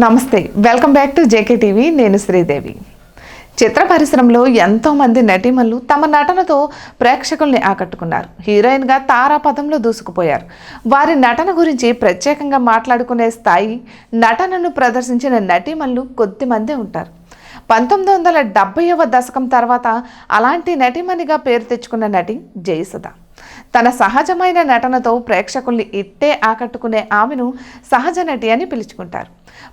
నమస్తే welcome back to JK TV నేను శ్రీదేవి. చిత్ర పరిశ్రమలో ఎంతోమంది నటీమణులు తమ నటనతో ప్రేక్షకుల్ని ఆకట్టుకున్నారు. హీరోయిన్గా తారాపథంలో దూసుకుపోయారు. వారి నటన గురించి ప్రత్యేకంగా మాట్లాడుకునే స్థాయి నటనను ప్రదర్శించిన నటీమణులు కొద్దిమందే ఉంటారు. పంతొమ్మిది వందల డెబ్బైవ దశకం తర్వాత అలాంటి నటిమణిగా పేరు తెచ్చుకున్న నటి జయసుధ. తన సహజమైన నటనతో ప్రేక్షకుల్ని ఇట్టే ఆకట్టుకునే ఆమెను సహజ నటి అని పిలుచుకుంటారు.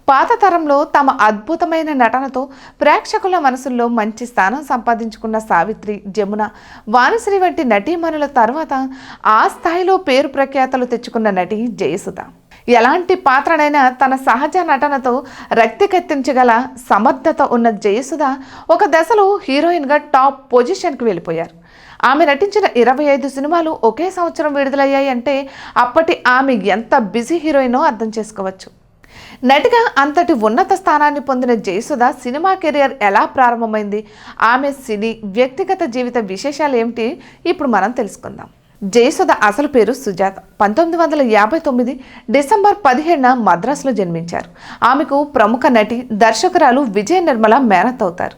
పాత తరంలో తమ అద్భుతమైన నటనతో ప్రేక్షకుల మనసుల్లో మంచి స్థానం సంపాదించుకున్న సావిత్రి జమున వానశ్రీ వంటి నటీమణుల తర్వాత ఆ స్థాయిలో పేరు ప్రఖ్యాతలు తెచ్చుకున్న నటి జయసుధ. ఎలాంటి పాత్రనైనా తన సహజ నటనతో రక్తికెత్తించగల సమర్థత ఉన్న జయసుధ ఒక దశలో హీరోయిన్గా టాప్ పొజిషన్కి వెళ్ళిపోయారు. ఆమె నటించిన ఇరవై ఐదు సినిమాలు ఒకే సంవత్సరం విడుదలయ్యాయి అంటే అప్పటి ఆమె ఎంత బిజీ హీరోయినో అర్థం చేసుకోవచ్చు. నటిగా అంతటి ఉన్నత స్థానాన్ని పొందిన జయసుధ సినిమా కెరియర్ ఎలా ప్రారంభమైంది? ఆమె సినీ వ్యక్తిగత జీవిత విశేషాలు ఏమిటి? ఇప్పుడు మనం తెలుసుకుందాం. జయసుధ అసలు పేరు సుజాత. పంతొమ్మిది వందల యాభై తొమ్మిది డిసెంబర్ పదిహేడున మద్రాసులో జన్మించారు. ఆమెకు ప్రముఖ నటి దర్శకురాలు విజయ నిర్మల మేనత్ అవుతారు.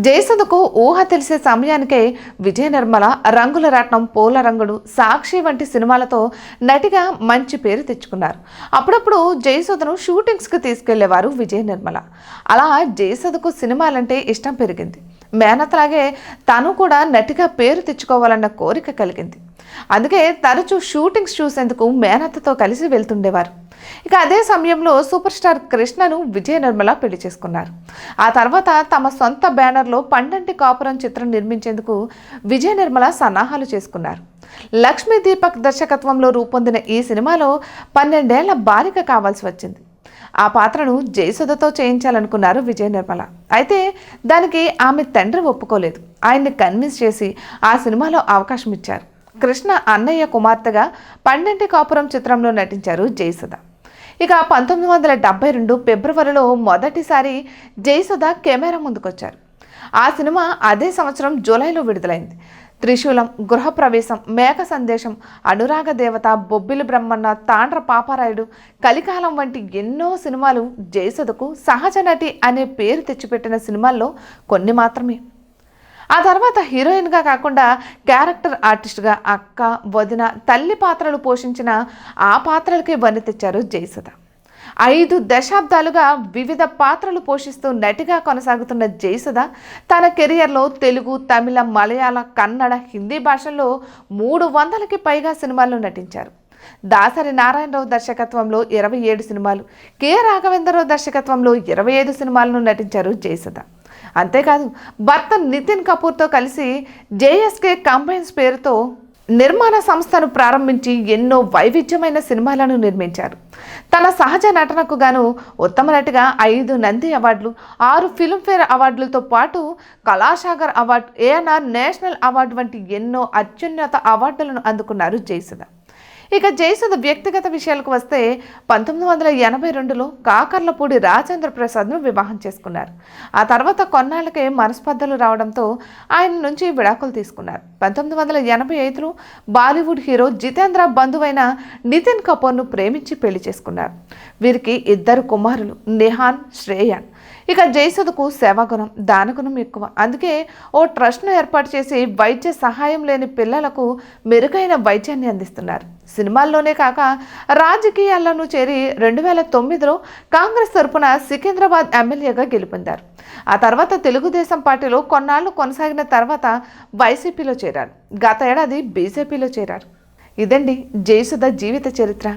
జయసుధకు ఊహ తెలిసే సమయానికే విజయ నిర్మల రంగుల రత్నం పూల రంగుడు సాక్షి వంటి సినిమాలతో నటిగా మంచి పేరు తెచ్చుకున్నారు. అప్పుడప్పుడు జయసుధను షూటింగ్స్కి తీసుకెళ్ళేవారు విజయ నిర్మల. అలా జయసుధకు సినిమాలంటే ఇష్టం పెరిగింది. మేనతలాగే తను కూడా నటిగా పేరు తెచ్చుకోవాలన్న కోరిక కలిగింది. అందుకే తరచూ షూటింగ్స్ చూసేందుకు మేనత్తతో కలిసి వెళ్తుండేవారు. ఇక అదే సమయంలో సూపర్ స్టార్ కృష్ణను విజయ నిర్మల పెళ్ళి చేసుకున్నారు. ఆ తర్వాత తమ సొంత బ్యానర్లో పండంటి కాపురం చిత్రం నిర్మించేందుకు విజయ నిర్మల సన్నాహాలు చేసుకున్నారు. లక్ష్మీ దీపక్ దర్శకత్వంలో రూపొందిన ఈ సినిమాలో పన్నెండేళ్ళ బాలిక కావాల్సి వచ్చింది. ఆ పాత్రను జయసుధతో చేయించాలనుకున్నారు విజయ నిర్మల. అయితే దానికి ఆమె తండ్రి ఒప్పుకోలేదు. ఆయన్ని కన్విన్స్ చేసి ఆ సినిమాలో అవకాశం ఇచ్చారు. కృష్ణ అన్నయ్య కుమార్తెగా పండంటి కాపురం చిత్రంలో నటించారు జయసుధ. ఇక పంతొమ్మిది వందల డెబ్బై రెండు ఫిబ్రవరిలో మొదటిసారి జయసుధ కెమెరా ముందుకొచ్చారు. ఆ సినిమా అదే సంవత్సరం జూలైలో విడుదలైంది. త్రిశూలం గృహప్రవేశం మేఘ సందేశం అనురాగ దేవత బొబ్బిలి బ్రహ్మన్న తాండ్ర పాపారాయుడు కలికాలం వంటి ఎన్నో సినిమాలు జయసుధకు సహజ నటి అనే పేరు తెచ్చిపెట్టిన సినిమాల్లో కొన్ని మాత్రమే. ఆ తర్వాత హీరోయిన్గా కాకుండా క్యారెక్టర్ ఆర్టిస్ట్గా అక్క వదిన తల్లి పాత్రలు పోషించిన ఆ పాత్రలకే వన్ని తెచ్చారు జయసుధ. ఐదు దశాబ్దాలుగా వివిధ పాత్రలు పోషిస్తూ నటిగా కొనసాగుతున్న జయసుధ తన కెరియర్లో తెలుగు తమిళ మలయాళ కన్నడ హిందీ భాషల్లో మూడు వందలకి పైగా సినిమాల్లో నటించారు. దాసరి నారాయణరావు దర్శకత్వంలో ఇరవై ఏడు సినిమాలు కె రాఘవేంద్రరావు దర్శకత్వంలో ఇరవై ఐదు సినిమాలను నటించారు జయసుధ. అంతేకాదు భర్త నితిన్ కపూర్తో కలిసి జేఎస్కే కంబైన్స్ పేరుతో నిర్మాణ సంస్థను ప్రారంభించి ఎన్నో వైవిధ్యమైన సినిమాలను నిర్మించారు. తన సహజ నటనకు గాను ఉత్తమ నటిగా ఐదు నంది అవార్డులు ఆరు ఫిల్మ్ఫేర్ అవార్డులతో పాటు Kalasagar award ANR national award వంటి ఎన్నో అత్యున్నత అవార్డులను అందుకున్నారు జయసుధ. ఇక జయసుధ వ్యక్తిగత విషయాలకు వస్తే పంతొమ్మిది వందల ఎనభై రెండులో కాకర్లపూడి రాజేంద్ర ప్రసాద్ను వివాహం చేసుకున్నారు. ఆ తర్వాత కొన్నాళ్ళకే మనస్పర్ధలు రావడంతో ఆయన నుంచి విడాకులు తీసుకున్నారు. పంతొమ్మిది వందల ఎనభై ఐదులో బాలీవుడ్ హీరో జితేంద్ర బంధువైన నితిన్ కపూర్ను ప్రేమించి పెళ్ళి చేసుకున్నారు. వీరికి ఇద్దరు కుమారులు నిహాన్ శ్రేయాన్. ఇక జయసుధకు సేవాగుణం దానగుణం ఎక్కువ. అందుకే ఓ ట్రస్ట్ను ఏర్పాటు చేసి వైద్య సహాయం లేని పిల్లలకు మెరుగైన వైద్యాన్ని అందిస్తున్నారు. సినిమాల్లోనే కాక రాజకీయాల్లోనూ చేరి రెండు వేల తొమ్మిదిలో కాంగ్రెస్ తరపున సికింద్రాబాద్ ఎమ్మెల్యేగా గెలుపొందారు. ఆ తర్వాత తెలుగుదేశం పార్టీలో కొన్నాళ్ళు కొనసాగిన తర్వాత వైసీపీలో చేరారు. గత ఏడాది బీజేపీలో చేరారు. ఇదండి జయసుధ జీవిత చరిత్ర.